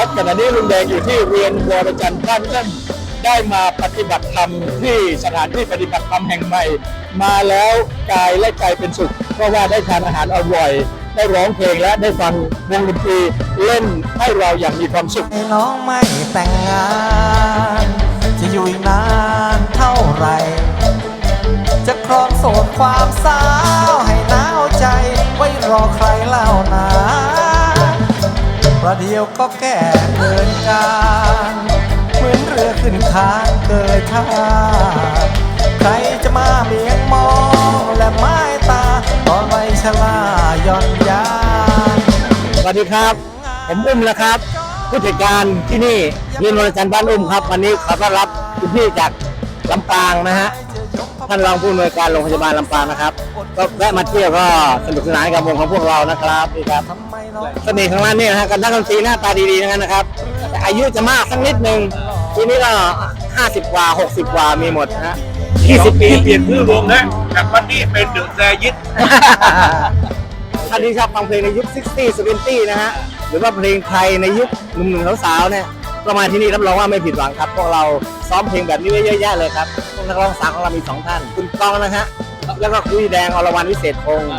ครับขณะนี้ลุงแดงอยู่ที่เรียนวรจันทร์บ้านเริ่มได้มาปฏิบัติธรรมที่สถานที่ปฏิบัติธรรมแห่งใหม่ มาแล้วกายและใจเป็นสุข เพราะว่าได้ทานอาหารอร่อย ได้ร้องเพลงและได้ฟังวงดนตรีเล่นให้เราอย่างมีความสุขน้องไม่แต่งงานจะอยู่นานเท่าไหร่จะครองโสดความสาวให้หนาวใจไว้รอใครเล่านา ประเดียวก็แก่เกินการเหมือนเรือขึ้นคานเกยท่าใครจะมาเมียงมองและไม้ตาตอนไว้ชลาย่อนยานสวัสดีครับ ผมอุ้มนะครับ ผู้จัดการที่นี่เรียนวรจันทร์บ้านอุ้มครับ วันนี้ขอต้อนรับคุณพี่จากลำปางนะฮะ ท่านรองผู้อำนวยการโรงพยาบาลลำปางนะครับ ก็แวะมาเที่ยวก็สนุกสนานกับวงของพวกเรานะครับนี่ครับทำไมน้องเสน่ห์ของร้านนี่นะฮะกันนักดนตรีหน้าตาดีๆทั้งนั้นนะครับแต่อายุจะมากสักนิดนึงทีนี้ก็50กว่า60กว่ามีหมดนะฮะ20 ปีเปลี่ยนชื่อวงนะจากวันนี้เป็นเดอะแซยิดท่านที่ชอบฟังเพลงในยุค 60 70 นะฮะหรือว่าเพลงไทยในยุคหนุ่มๆสาวๆเนี่ยก็มาที่นี่รับรองว่าไม่ผิดหวังครับพวกเราซ้อมเพลงแบบนี้ไว้เยอะแยะเลยครับพวก นักร้องสาวของเรามีสองท่าน คุณก้องนะฮะ แล้วก็คุยแดงอรวรรณวิเศษพงศ์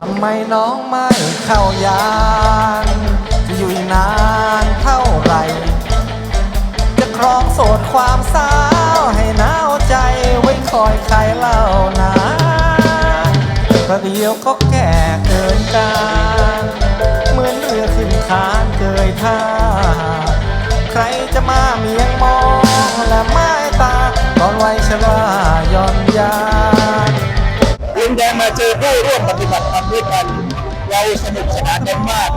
ทำไมน้องไม่เข้ายานจะอยู่นานเท่าไหร่ จะครองโสดความสาวให้หนาวใจไว้คอยใครเล่านะประเดี๋ยวก็แก่เกินการเหมือนเรือขึ้นคานเกยท่า เจอผู้ร่วมปฏิบัติธรรมด้วยกัน เราสนุกสนานกันมาก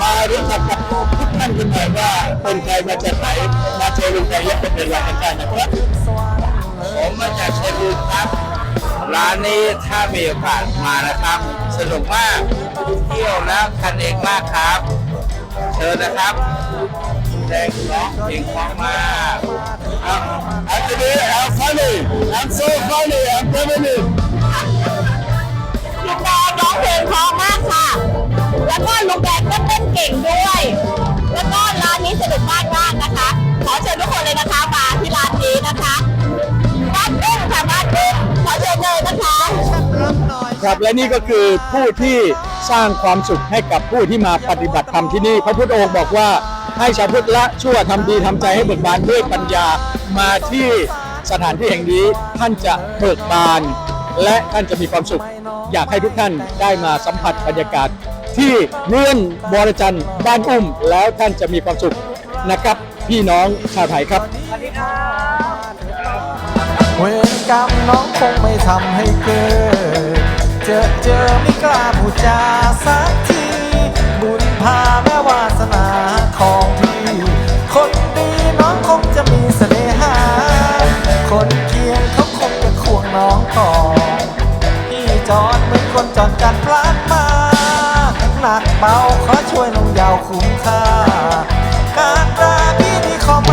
มารู้จักกับทุกท่านกันหน่อยว่าเป็นใครมาจากไหนมาเจอลุงแดงและเป็นอะไรกันได้นะครับผมมาจากชัยภูมิครับ ร้านนี้ถ้ามีโอกาสมานะครับ สนุกมากเที่ยวแล้วคันเองมากครับ เชิญนะครับแดงร้องเพลงเพราะมาก After this, I'm funny. I'm so funny. I'm telling องเพลงเพราะมากค่ะ แล้วก็ลุงแดงก็เต้นเก่งด้วย แล้วก็ร้านนี้สนุกมากมากนะคะ ขอเชิญทุกคนเลยนะคะมาที่ร้านนี้นะคะบ้านตุ้งค่ะบ้านตุ้งขอเชิญเลยนะคะครับและนี่ก็คือผู้ที่สร้างความสุขให้กับผู้ที่มาปฏิบัติธรรมที่นี่ พระพุทธองค์บอกว่าให้ชาวพุทธละชั่วทำดีทำใจให้เบิกบานด้วยปัญญามาที่สถานที่แห่งนี้ท่านจะเบิกบาน และท่านจะมีความสุข อยากให้ทุกท่านได้มาสัมผัสบรรยากาศ ที่เลื่องบรจันทร์บ้านอุ้ม แล้วท่านจะมีความสุขนะครับ พี่น้องชาวไทยครับเวรกรรมน้องคงไม่ทำให้เกิด เจอเจอไม่กล้าพูดจาสักที น้องของที่จอดเหมือนคนจอดกันพลาดมาหนักเบาขอช่วยลงยาวคุ้มค่า การราพี่ที่ขอม